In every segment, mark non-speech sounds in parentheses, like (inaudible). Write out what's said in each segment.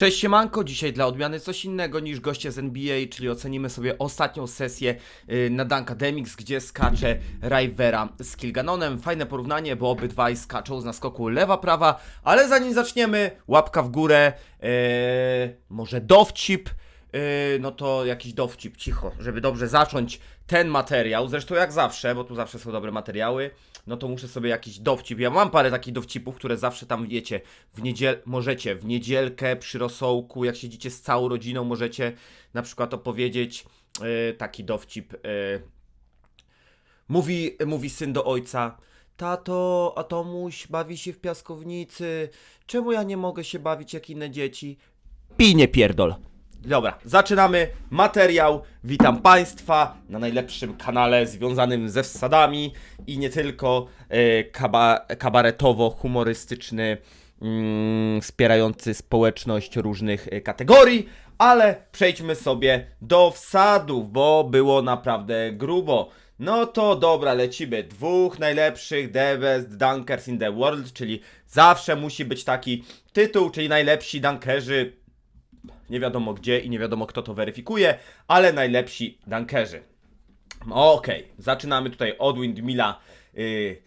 Cześć siemanko, dzisiaj dla odmiany coś innego niż goście z NBA, czyli ocenimy sobie ostatnią sesję y, na Dunkademics, gdzie skacze Rivera z Kilganonem. Fajne porównanie, bo obydwaj skaczą z naskoku lewa-prawa, ale zanim zaczniemy, łapka w górę, yy, może dowcip, yy, no to jakiś dowcip, cicho, żeby dobrze zacząć ten materiał, zresztą jak zawsze, bo tu zawsze są dobre materiały, no to muszę sobie jakiś dowcip. Ja mam parę takich dowcipów, które zawsze tam wiecie, w niedziel możecie w niedzielkę przy rosołku, jak siedzicie z całą rodziną, możecie na przykład opowiedzieć yy, taki dowcip. Yy, mówi, mówi syn do ojca. Tato, a Tomuś bawi się w piaskownicy. Czemu ja nie mogę się bawić jak inne dzieci? Pij nie pierdol. Dobra, zaczynamy materiał. Witam Państwa na najlepszym kanale związanym ze wsadami i nie tylko e, kaba, kabaretowo-humorystyczny, mm, wspierający społeczność różnych e, kategorii, ale przejdźmy sobie do wsadów, bo było naprawdę grubo. No to dobra, lecimy. Dwóch najlepszych The Best Dunkers in the World, czyli zawsze musi być taki tytuł, czyli najlepsi dunkerzy nie wiadomo gdzie i nie wiadomo kto to weryfikuje, ale najlepsi dunkerzy. Okej, zaczynamy tutaj od Windmilla yy,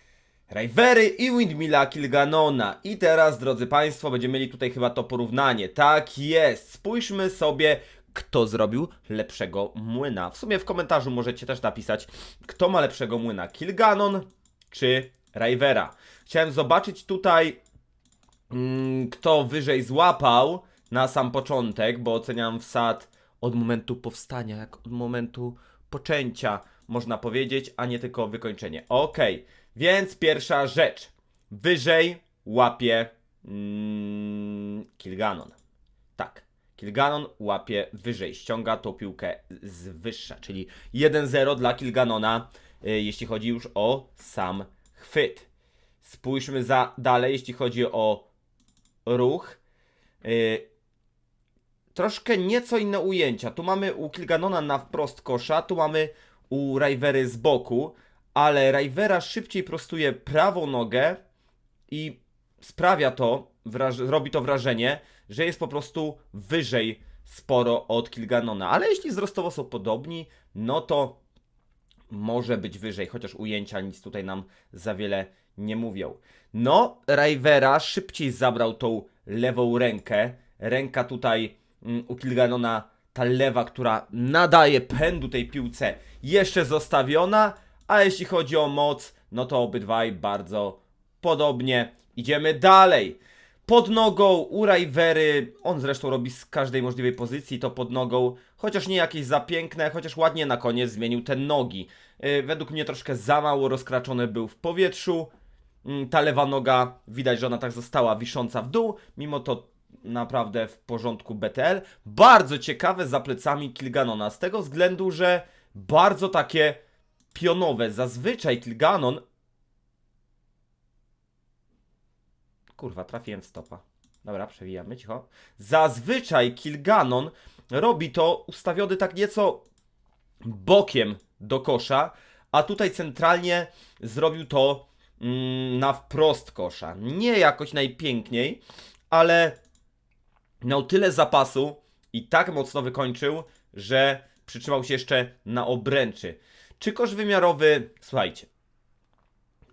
Rivery i Windmilla Kilganona. I teraz, drodzy Państwo, będziemy mieli tutaj chyba to porównanie. Tak jest, spójrzmy sobie, kto zrobił lepszego młyna. W sumie w komentarzu możecie też napisać, kto ma lepszego młyna, Kilganon czy Rivera. Chciałem zobaczyć tutaj, mm, kto wyżej złapał na sam początek, bo oceniam wsad od momentu powstania, jak od momentu poczęcia, można powiedzieć, a nie tylko wykończenie. Okej, więc pierwsza rzecz. Wyżej łapie mm, Kilganon. Tak. Kilganon łapie wyżej, ściąga tą piłkę z wyższa, czyli 1-0 dla Kilganona, y, jeśli chodzi już o sam chwyt. Spójrzmy za dalej, jeśli chodzi o ruch. Troszkę nieco inne ujęcia. Tu mamy u Kilganona na wprost kosza, tu mamy u Rivery z boku, ale Rivera szybciej prostuje prawą nogę i sprawia to, robi to wrażenie, że jest po prostu wyżej sporo od Kilganona. Ale jeśli wzrostowo są podobni, no to może być wyżej, chociaż ujęcia nic tutaj nam za wiele nie mówią. No, Rivera szybciej zabrał tą lewą rękę. Ręka tutaj u Kilganona, ta lewa, która nadaje pędu tej piłce, jeszcze zostawiona. A jeśli chodzi o moc, no to obydwaj bardzo podobnie. Idziemy dalej. Pod nogą u Rivery, on zresztą robi z każdej możliwej pozycji to pod nogą, chociaż nie jakieś za piękne, chociaż ładnie na koniec zmienił te nogi. Yy, według mnie troszkę za mało rozkraczony był w powietrzu. Mm, Ta lewa noga, widać, że ona tak została wisząca w dół, mimo to naprawdę w porządku BTL. Bardzo ciekawe za plecami Kilganona, z tego względu, że bardzo takie pionowe. Zazwyczaj Kilganon Kurwa, trafiłem w stopa. Dobra, przewijamy, cicho. Zazwyczaj Kilganon robi to ustawiony tak nieco bokiem do kosza, a tutaj centralnie zrobił to mm, na wprost kosza. Nie jakoś najpiękniej, ale miał tyle zapasu i tak mocno wykończył, że przytrzymał się jeszcze na obręczy. Czy kosz wymiarowy? Słuchajcie,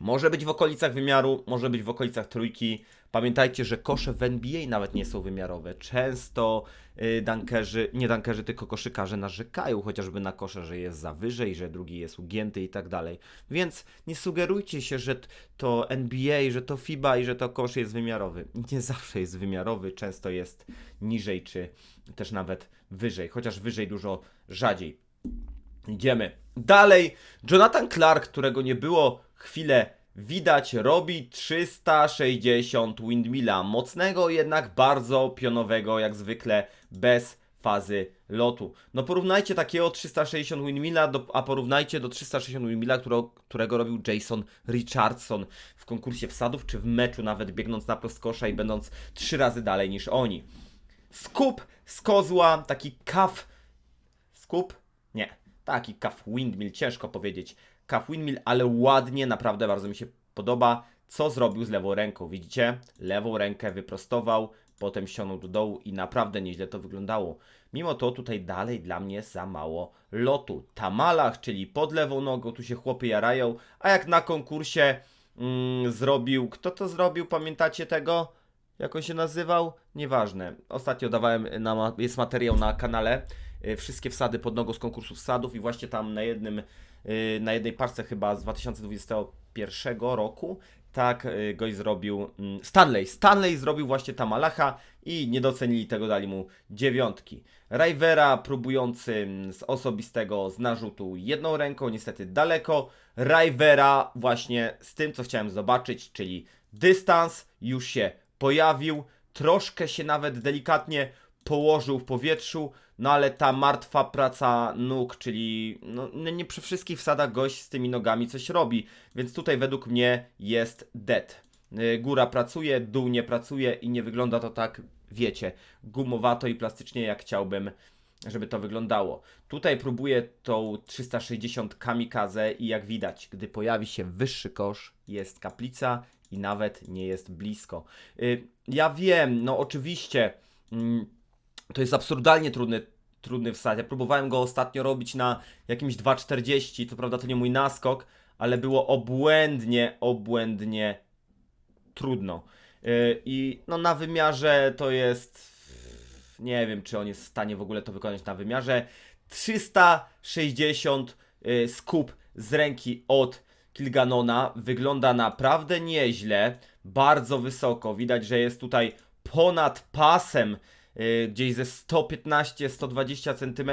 może być w okolicach wymiaru, może być w okolicach trójki. Pamiętajcie, że kosze w NBA nawet nie są wymiarowe. Często y, dankerzy, nie dankerzy, tylko koszykarze narzekają chociażby na kosze, że jest za wyżej, że drugi jest ugięty i tak dalej. Więc nie sugerujcie się, że to NBA, że to FIBA i że to kosz jest wymiarowy. Nie zawsze jest wymiarowy, często jest niżej, czy też nawet wyżej, chociaż wyżej dużo rzadziej. Idziemy dalej. Jonathan Clark, którego nie było chwilę widać, robi 360 windmilla. Mocnego, jednak bardzo pionowego, jak zwykle, bez fazy lotu. No porównajcie takiego 360 windmilla, do, a porównajcie do 360 windmilla, którego, którego robił Jason Richardson w konkursie wsadów, czy w meczu nawet biegnąc na prostkosza i będąc trzy razy dalej niż oni. Skup z kozła, taki kaf Skup? Nie. Taki Calf Windmill, ciężko powiedzieć. Calf Windmill, ale ładnie, naprawdę bardzo mi się podoba. Co zrobił z lewą ręką? Widzicie? Lewą rękę wyprostował, potem ściągnął do dołu i naprawdę nieźle to wyglądało. Mimo to tutaj dalej dla mnie za mało lotu. Tamalach, czyli pod lewą nogą, tu się chłopy jarają, a jak na konkursie mm, zrobił, kto to zrobił, pamiętacie tego? Jak on się nazywał? Nieważne. Ostatnio dawałem, na, jest materiał na kanale, y, wszystkie wsady pod nogą z konkursu wsadów i właśnie tam na jednym, na jednej parce chyba z 2021 roku, tak y, goś zrobił mm, Stanley. Stanley zrobił właśnie Tamalacha i nie docenili tego, dali mu dziewiątki. Rivera próbujący mm, z osobistego z narzutu jedną ręką, niestety daleko. Rivera właśnie z tym, co chciałem zobaczyć, czyli dystans już się pojawił, troszkę się nawet delikatnie położył w powietrzu, no ale ta martwa praca nóg, czyli no, nie przy wszystkich wsadach gość z tymi nogami coś robi, więc tutaj według mnie jest dead. Y, Góra pracuje, dół nie pracuje i nie wygląda to tak, wiecie, gumowato i plastycznie jak chciałbym, żeby to wyglądało. Tutaj próbuję tą 360 kamikaze i jak widać, gdy pojawi się wyższy kosz, jest kaplica i nawet nie jest blisko. Y, Ja wiem, no oczywiście, mm, to jest absurdalnie trudny, trudny wsad. Ja próbowałem go ostatnio robić na jakimś 2,40, co prawda to nie mój naskok, ale było obłędnie, obłędnie trudno. Yy, I no na wymiarze to jest. Nie wiem, czy on jest w stanie w ogóle to wykonać na wymiarze. 360 yy, skup z ręki od Kilganona wygląda naprawdę nieźle, bardzo wysoko. Widać, że jest tutaj ponad pasem, gdzieś ze 115-120 cm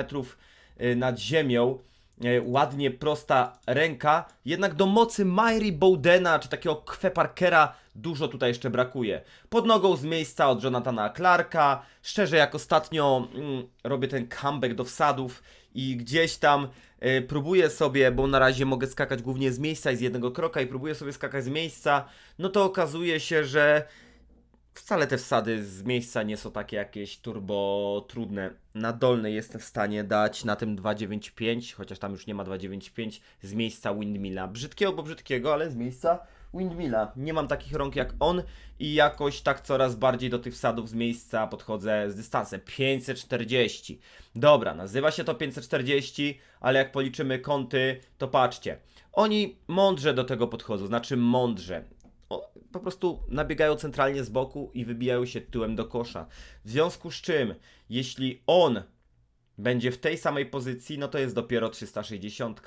yy, nad ziemią. Yy, ładnie prosta ręka, jednak do mocy Myri Bowdena czy takiego Kwe Parkera dużo tutaj jeszcze brakuje. Pod nogą z miejsca od Jonathana Clarka. Szczerze, jak ostatnio mm, robię ten comeback do wsadów i gdzieś tam y, próbuję sobie, bo na razie mogę skakać głównie z miejsca i z jednego kroka i próbuję sobie skakać z miejsca, no to okazuje się, że wcale te wsady z miejsca nie są takie jakieś turbo trudne. Na dolnej jestem w stanie dać na tym 295, chociaż tam już nie ma 295 z miejsca windmilla. Brzydkiego, bo brzydkiego, ale z miejsca windmilla. Nie mam takich rąk jak on i jakoś tak coraz bardziej do tych wsadów z miejsca podchodzę z dystansem. 540. Dobra, nazywa się to 540, ale jak policzymy kąty, to patrzcie. Oni mądrze do tego podchodzą, znaczy mądrze. Po prostu nabiegają centralnie z boku i wybijają się tyłem do kosza. W związku z czym, jeśli on będzie w tej samej pozycji, no to jest dopiero 360.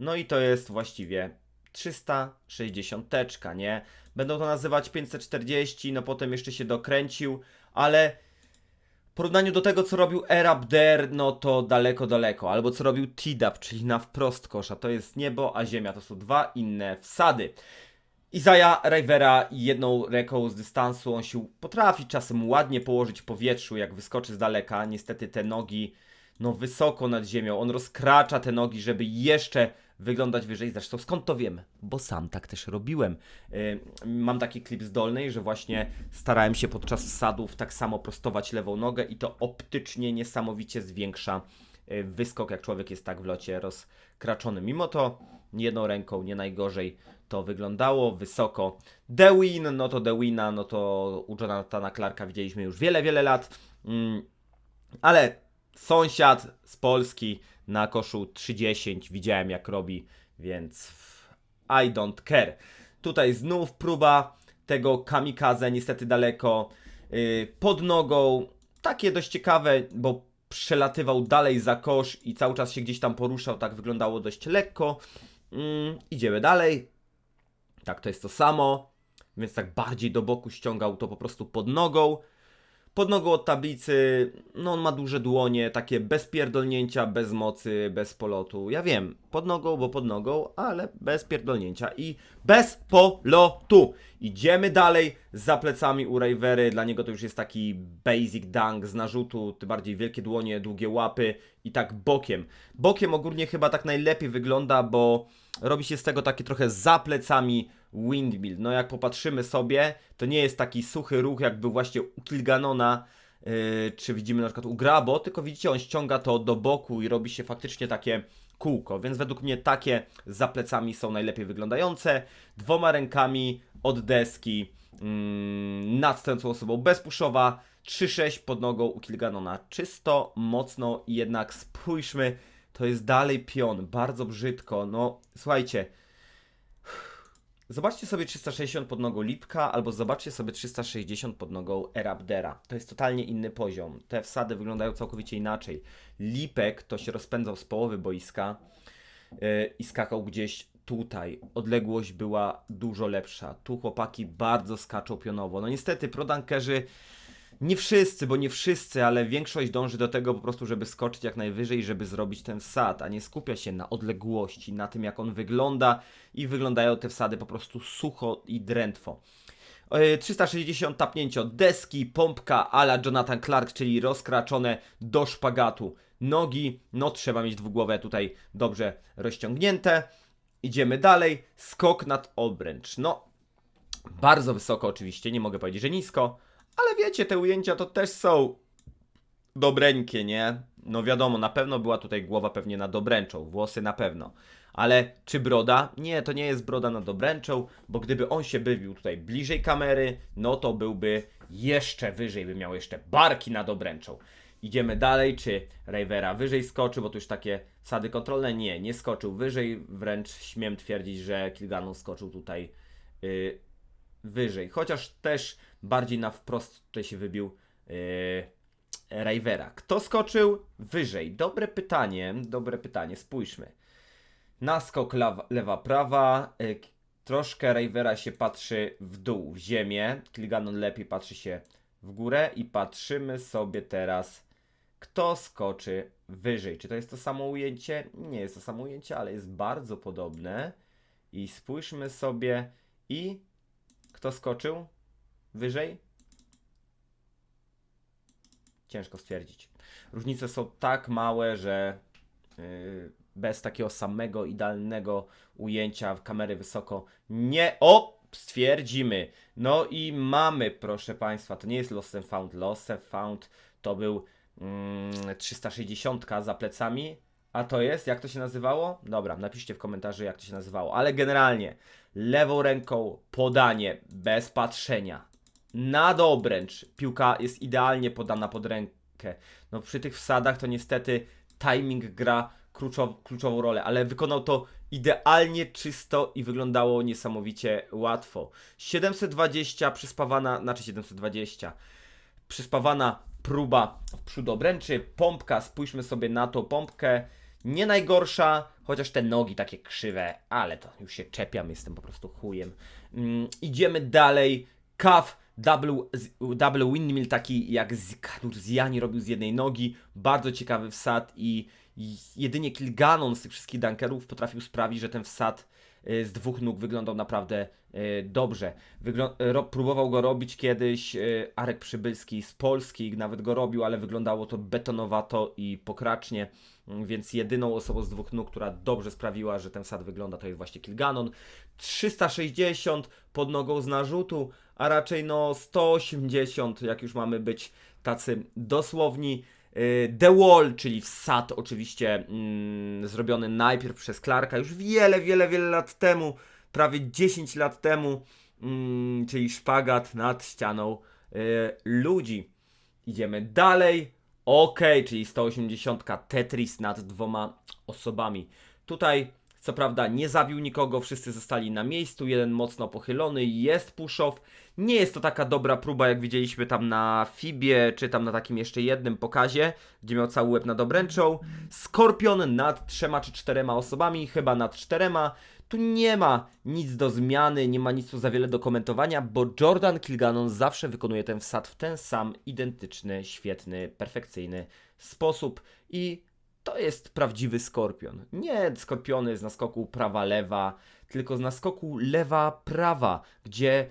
No i to jest właściwie 360, nie? Będą to nazywać 540, no potem jeszcze się dokręcił, ale w porównaniu do tego, co robił Erab Der, no to daleko, daleko. Albo co robił Tidap, czyli na wprost kosza. To jest niebo, a ziemia. To są dwa inne wsady. Izaja Rivera jedną ręką z dystansu, on się potrafi czasem ładnie położyć w powietrzu, jak wyskoczy z daleka. Niestety te nogi, no wysoko nad ziemią. On rozkracza te nogi, żeby jeszcze wyglądać wyżej. Zresztą skąd to wiem? Bo sam tak też robiłem. Yy, mam taki klip z dolnej, że właśnie starałem się podczas wsadów tak samo prostować lewą nogę i to optycznie niesamowicie zwiększa yy, wyskok, jak człowiek jest tak w locie rozkraczony. Mimo to jedną ręką nie najgorzej to wyglądało wysoko. Dewin, no to Dewina, no to u Jonathana Clarka widzieliśmy już wiele, wiele lat. Mm, ale sąsiad z Polski na koszu 3.10 widziałem jak robi, więc I don't care. Tutaj znów próba tego kamikaze, niestety daleko yy, pod nogą. Takie dość ciekawe, bo przelatywał dalej za kosz i cały czas się gdzieś tam poruszał, tak wyglądało dość lekko. Mm, idziemy dalej. Tak, to jest to samo. Więc tak bardziej do boku ściągał to po prostu pod nogą. Pod nogą od tablicy, no on ma duże dłonie, takie bez pierdolnięcia, bez mocy, bez polotu. Ja wiem, pod nogą, bo pod nogą, ale bez pierdolnięcia i bez polotu. Idziemy dalej za plecami u Rivery. Dla niego to już jest taki basic dunk z narzutu, tym bardziej wielkie dłonie, długie łapy i tak bokiem. Bokiem ogólnie chyba tak najlepiej wygląda, bo robi się z tego taki trochę za plecami windmill. No jak popatrzymy sobie, to nie jest taki suchy ruch, jak był właśnie u Kilganona, yy, czy widzimy na przykład u Grabo, tylko widzicie, on ściąga to do boku i robi się faktycznie takie kółko, więc według mnie takie za plecami są najlepiej wyglądające. Dwoma rękami od deski, mm, nad stojącą osobą bezpuszowa, 3-6 pod nogą u Kilganona. Czysto, mocno i jednak spójrzmy, to jest dalej pion, bardzo brzydko, no słuchajcie, Zobaczcie sobie 360 pod nogą Lipka, albo zobaczcie sobie 360 pod nogą Erabdera. To jest totalnie inny poziom. Te wsady wyglądają całkowicie inaczej. Lipek to się rozpędzał z połowy boiska yy, i skakał gdzieś tutaj. Odległość była dużo lepsza. Tu chłopaki bardzo skaczą pionowo. No niestety, prodankerzy nie wszyscy, bo nie wszyscy, ale większość dąży do tego po prostu, żeby skoczyć jak najwyżej, żeby zrobić ten wsad, a nie skupia się na odległości, na tym jak on wygląda i wyglądają te wsady po prostu sucho i drętwo. E, 360 tapnięcie od deski, pompka ala Jonathan Clark, czyli rozkraczone do szpagatu. Nogi, no trzeba mieć dwugłowę tutaj dobrze rozciągnięte. Idziemy dalej, skok nad obręcz. No, bardzo wysoko oczywiście, nie mogę powiedzieć, że nisko, ale wiecie, te ujęcia to też są dobreńkie, nie? No wiadomo, na pewno była tutaj głowa pewnie nad obręczą, włosy na pewno. Ale czy broda? Nie, to nie jest broda nad obręczą, bo gdyby on się bywił tutaj bliżej kamery, no to byłby jeszcze wyżej, by miał jeszcze barki nad obręczą. Idziemy dalej, czy Rivera wyżej skoczy, bo tu już takie sady kontrolne? Nie, nie skoczył wyżej, wręcz śmiem twierdzić, że Kilganu skoczył tutaj yy, wyżej. Chociaż też bardziej na wprost tutaj się wybił yy, Rivera. Kto skoczył wyżej? Dobre pytanie, dobre pytanie, spójrzmy. Naskok lewa, lewa prawa. yy, Troszkę Rivera się patrzy w dół, w ziemię. Kilganon lepiej patrzy się w górę i patrzymy sobie teraz, kto skoczy wyżej. Czy to jest to samo ujęcie? Nie jest to samo ujęcie, ale jest bardzo podobne. I spójrzmy sobie i kto skoczył wyżej? Ciężko stwierdzić. Różnice są tak małe, że yy, bez takiego samego idealnego ujęcia kamery wysoko nie. O! Stwierdzimy. No i mamy, proszę Państwa, to nie jest Lost and Found. Lost and Found to był mm, 360 za plecami. A to jest, jak to się nazywało? Dobra, napiszcie w komentarzu, jak to się nazywało. Ale generalnie, lewą ręką podanie bez patrzenia nad obręcz. Piłka jest idealnie podana pod rękę. No przy tych wsadach to niestety timing gra kluczow, kluczową rolę, ale wykonał to idealnie czysto i wyglądało niesamowicie łatwo. 720 przyspawana, znaczy 720 przyspawana próba w przód obręczy, pompka, spójrzmy sobie na tą pompkę, nie najgorsza, chociaż te nogi takie krzywe, ale to już się czepiam, jestem po prostu chujem. Mm, idziemy dalej, kaw, double, double windmill, taki jak z- Kanur Ziani robił z jednej nogi, bardzo ciekawy wsad i jedynie Kilganon z tych wszystkich dunkerów potrafił sprawić, że ten wsad y, z dwóch nóg wyglądał naprawdę y, dobrze. Wyglą- próbował go robić kiedyś y, Arek Przybylski z Polski, nawet go robił, ale wyglądało to betonowato i pokracznie, więc jedyną osobą z dwóch nóg, która dobrze sprawiła, że ten wsad wygląda, to jest właśnie Kilganon. 360 pod nogą z narzutu, a raczej no 180, jak już mamy być tacy dosłowni. Y, The Wall, czyli wsad oczywiście mm, zrobiony najpierw przez Clarka już wiele, wiele, wiele lat temu, prawie 10 lat temu, mm, czyli szpagat nad ścianą y, ludzi. Idziemy dalej. Ok, czyli 180 Tetris nad dwoma osobami. Tutaj co prawda nie zabił nikogo, wszyscy zostali na miejscu, jeden mocno pochylony, jest push-off. Nie jest to taka dobra próba, jak widzieliśmy tam na Fibie, czy tam na takim jeszcze jednym pokazie, gdzie miał cały łeb nad obręczą. Skorpion nad trzema czy czterema osobami, chyba nad czterema. Tu nie ma nic do zmiany, nie ma nic tu za wiele do komentowania, bo Jordan Kilganon zawsze wykonuje ten wsad w ten sam identyczny, świetny, perfekcyjny sposób i to jest prawdziwy skorpion. Nie skorpiony z naskoku prawa-lewa, tylko z naskoku lewa-prawa, gdzie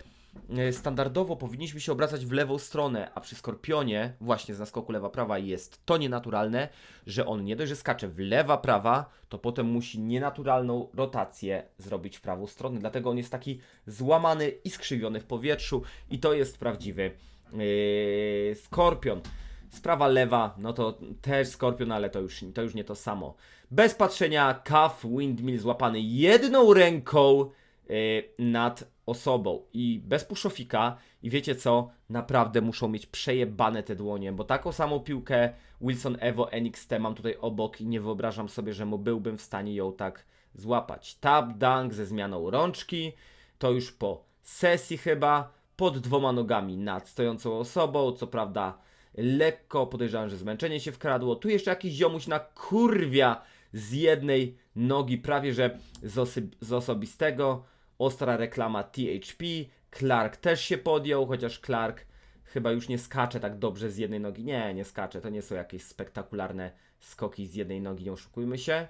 e, standardowo powinniśmy się obracać w lewą stronę, a przy skorpionie, właśnie z naskoku lewa-prawa, jest to nienaturalne, że on nie dość, że skacze w lewa-prawa, to potem musi nienaturalną rotację zrobić w prawą stronę. Dlatego on jest taki złamany i skrzywiony w powietrzu, i to jest prawdziwy yy, skorpion. Sprawa lewa, no to też Skorpion, ale to już, to już nie to samo. Bez patrzenia, Kaf Windmill złapany jedną ręką y, nad osobą i bez puszofika i wiecie co, naprawdę muszą mieć przejebane te dłonie, bo taką samą piłkę Wilson Evo NXT mam tutaj obok i nie wyobrażam sobie, że mu byłbym w stanie ją tak złapać. Tap dunk ze zmianą rączki, to już po sesji chyba, pod dwoma nogami nad stojącą osobą, co prawda lekko podejrzewam, że zmęczenie się wkradło. Tu jeszcze jakiś ziomuś na kurwia z jednej nogi, prawie że z, z osobistego. Ostra reklama THP. Clark też się podjął, chociaż Clark chyba już nie skacze tak dobrze z jednej nogi. Nie, nie skacze. To nie są jakieś spektakularne skoki z jednej nogi, nie oszukujmy się.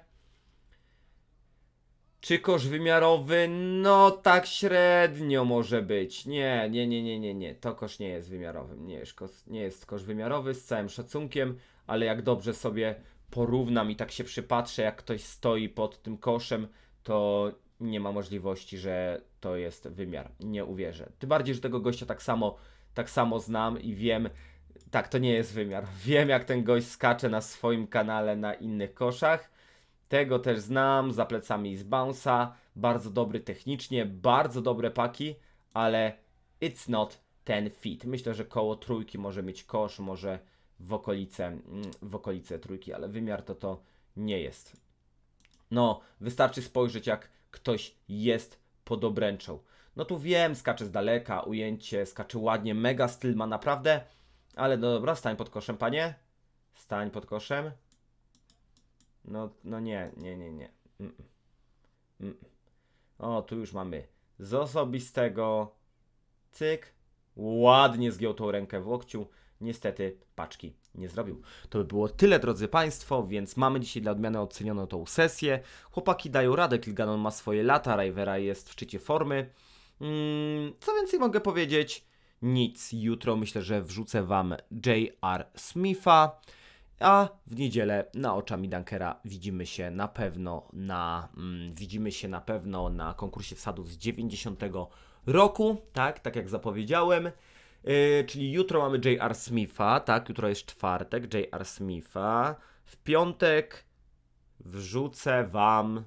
Czy kosz wymiarowy? No tak średnio może być. Nie, nie, nie, nie, nie, nie. To kosz nie jest wymiarowy. Nie jest, kosz, nie jest kosz wymiarowy z całym szacunkiem, ale jak dobrze sobie porównam i tak się przypatrzę, jak ktoś stoi pod tym koszem, to nie ma możliwości, że to jest wymiar. Nie uwierzę. Tym bardziej, że tego gościa tak samo, tak samo znam i wiem, tak, to nie jest wymiar. (laughs) Wiem, jak ten gość skacze na swoim kanale na innych koszach. Tego też znam, za plecami z Bounce'a, bardzo dobry technicznie, bardzo dobre paki, ale it's not ten fit. Myślę, że koło trójki może mieć kosz, może w okolice, mm, w okolice trójki, ale wymiar to to nie jest. No, wystarczy spojrzeć, jak ktoś jest pod obręczą. No tu wiem, skacze z daleka, ujęcie, skacze ładnie, mega styl ma naprawdę, ale no dobra, stań pod koszem, panie. Stań pod koszem. No, no nie, nie, nie, nie. Mm, mm. O, tu już mamy z osobistego. Cyk. Ładnie zgiął tą rękę w łokciu. Niestety paczki nie zrobił. To by było tyle, drodzy Państwo, więc mamy dzisiaj dla odmiany ocenioną tą sesję. Chłopaki dają radę, Kilganon ma swoje lata, Rivera jest w szczycie formy. Mm, co więcej mogę powiedzieć? Nic. Jutro myślę, że wrzucę Wam J.R. Smitha. A w niedzielę na oczami Dunkera widzimy się na pewno na mm, widzimy się na pewno na konkursie wsadów z 90 roku, tak, tak jak zapowiedziałem. Yy, czyli jutro mamy J.R. Smitha, tak, jutro jest czwartek, J.R. Smitha. W piątek wrzucę wam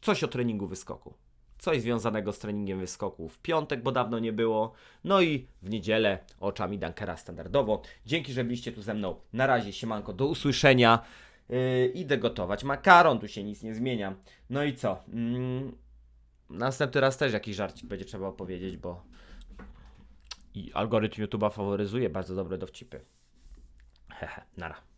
coś o treningu wyskoku. Coś związanego z treningiem wyskoku w piątek, bo dawno nie było. No i w niedzielę oczami Dunkera standardowo. Dzięki, że byliście tu ze mną. Na razie, siemanko, do usłyszenia. Yy, idę gotować makaron, tu się nic nie zmienia. No i co? Mm, następny raz też jakiś żarcik będzie trzeba opowiedzieć, bo i algorytm YouTube'a faworyzuje bardzo dobre dowcipy. Hehe, nara.